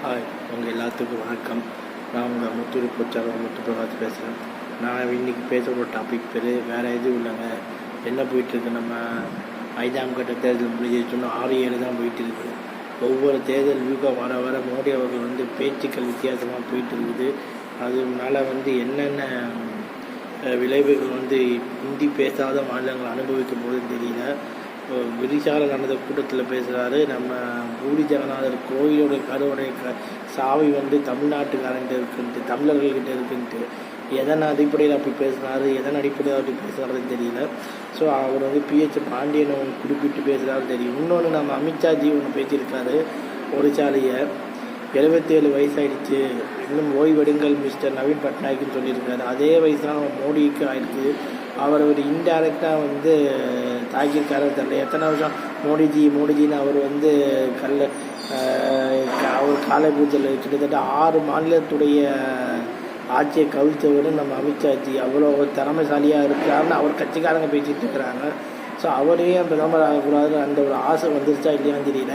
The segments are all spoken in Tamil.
ஹாய் உங்கள் எல்லாத்துக்கும் வணக்கம். நான் உங்கள் முத்தூர் பொச்சாரம் முத்து பிரகாஷ் பேசுகிறேன் நான் இன்றைக்கி பேச ஒரு டாபிக் பேர் வேறு எதுவும் இல்லைங்க. என்ன போயிட்டுருக்கு நம்ம ஐந்தாம் கட்ட தேர்தல் முடிஞ்சிச்சுன்னா ஆறு ஏழு தான் போயிட்டு இருக்குது ஒவ்வொரு தேர்தல் வியூகம் வர வர மோடி அவர்கள் வந்து பேச்சுக்கள் வித்தியாசமாக போயிட்டு இருக்குது. அதனால வந்து என்னென்ன விளைவுகள் வந்து ஹிந்தி பேசாத மாநிலங்கள் அனுபவிக்கும் போகுதுன்னு தெரியல. விரிசால நடந்த கூட்டத்தில் பேசுகிறாரு நம்ம பூரி ஜெகநாதர் கோயிலோட கருவுடைய க சாவி வந்து தமிழ்நாட்டுக்காரன்ட்டு இருக்குன்ட்டு தமிழர்கள்கிட்ட இருக்குன்ட்டு எதன் அடிப்படையில் அப்படி பேசுனாரு எதன் அடிப்படையில் அப்படி பேசுகிறாருன்னு தெரியல. ஸோ அவர் வந்து பிஹெச் பாண்டியன் குறிப்பிட்டு பேசுகிறாரு தெரியும். இன்னொன்று நம்ம அமித்ஷாஜி ஒன்று பேசியிருக்காரு. ஒரு சாலையை எழுபத்தேழு வயசாயிடுச்சு. இன்னும் ஓய்வெடுங்கள் மிஸ்டர் நவீன் பட்நாயக்னு சொல்லியிருக்காரு. அதே வயசு தான் நம்ம மோடிக்கு ஆயிடுச்சு அவர் ஒரு இன்டைரக்டாக வந்து தாக்கியிருக்காரு. தெரியல எத்தனை வருஷம்? மோடிஜி மோடிஜின்னு அவர் வந்து கல் அவர் காலை பூஜையில் கிட்டத்தட்ட ஆறு மாநிலத்துடைய ஆட்சியை கவிழ்த்தவர் நம்ம அமித்ஷாஜி அவ்வளோ திறமைசாலியாக இருக்கிறாருன்னு அவர் கட்சிக்காரங்க பேசிகிட்டு இருக்கிறாங்க. ஸோ அவரையும் பிரதமர் ஆகக்கூடாது அந்த ஒரு ஆசை வந்துருச்சா இல்லையான்னு தெரியல.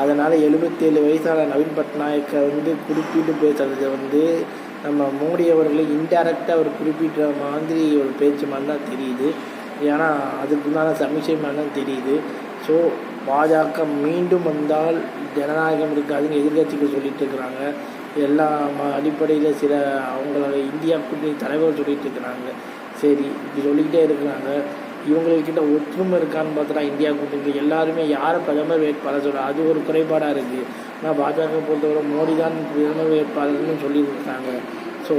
அதனால் எழுபத்தேழு வயசான நவீன் பட்நாயக்கை வந்து குறிப்பிட்டு பேசுறது வந்து நம்ம மோடி அவர்களை இன்டைரக்டாக ஒரு குறிப்பிட்ட மாதிரி ஒரு பேச்சு மாதிரி தான் தெரியுது. ஏன்னா அதுக்குண்டான சமிச்சை மாதிரி தான் தெரியுது. ஸோ பாஜக மீண்டும் வந்தால் ஜனநாயகம் இருக்காதுன்னு எதிர்கட்சிகள் சொல்லிட்டு இருக்கிறாங்க. எல்லா ம- அடிப்படையில் சில அவங்களோட இந்தியா கூட்டணி தலைவர் சொல்லிட்டு இருக்கிறாங்க. சரி இப்படி சொல்லிக்கிட்டே இருக்கிறாங்க. இவங்கக்கிட்ட ஒற்றுமை இருக்கான்னு பார்த்தா இந்தியா கூட்டணி எல்லாருமே யாரை பிரதமர் வேட்பாளர் சொல்ல அது ஒரு குறைபாடாக இருக்குது ஆனால் பாஜக பொறுத்தவரை மோடி தான் பிரதமர் வேட்பாளர்னு சொல்லியிருக்காங்க ஸோ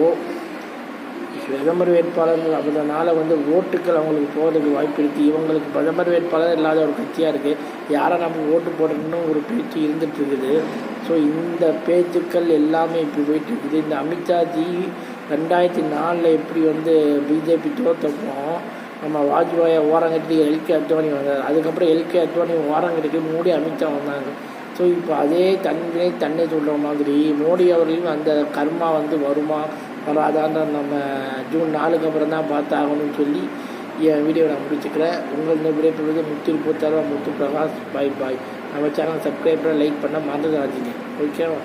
பிரதமர் வேட்பாளர்கள் அதனால் வந்து ஓட்டுக்கள் அவங்களுக்கு போகிறதுக்கு வாய்ப்பு இருக்குது இவங்களுக்கு பிரதமர் வேட்பாளர் இல்லாத ஒரு கட்சியாக இருக்குது யாரை நம்ம ஓட்டு போடணும்னு ஒரு பேச்சு இருந்துட்டு இருக்குது. ஸோ இந்த பேச்சுக்கள் எல்லாமே இப்படி போயிட்டு இருக்குது. இந்த அமித்ஷாஜி ரெண்டாயிரத்தி நாலில் எப்படி வந்து பிஜேபி தோற்றப்போம் நம்ம வாஜ்பாயை ஓரங்கட்டி எல்கே அத்வானி வந்தார். அதுக்கப்புறம் எல்கே அத்வானி கட்டி மோடி அமித்ஷா வந்தாங்க. ஸோ இப்போ அதே தன்னை தன்னை சொல்கிற மாதிரி மோடி அவர்களையும் அந்த கர்மா வந்து வருமா வராதான்னு நம்ம ஜூன் நாலுக்கு அப்புறம் தான் பார்த்தாகணும்னு சொல்லி என் வீடியோ நான் முடிச்சுக்கிறேன். உங்கள் இந்த வீடியோ பொழுது முத்து போத்தாரா முத்து பிரகாஷ் பாய் பாய் நம்ம சேனல் சப்ஸ்கிரைப் பண்ண லைக் பண்ண மறந்துடாதீங்க. ஓகேவா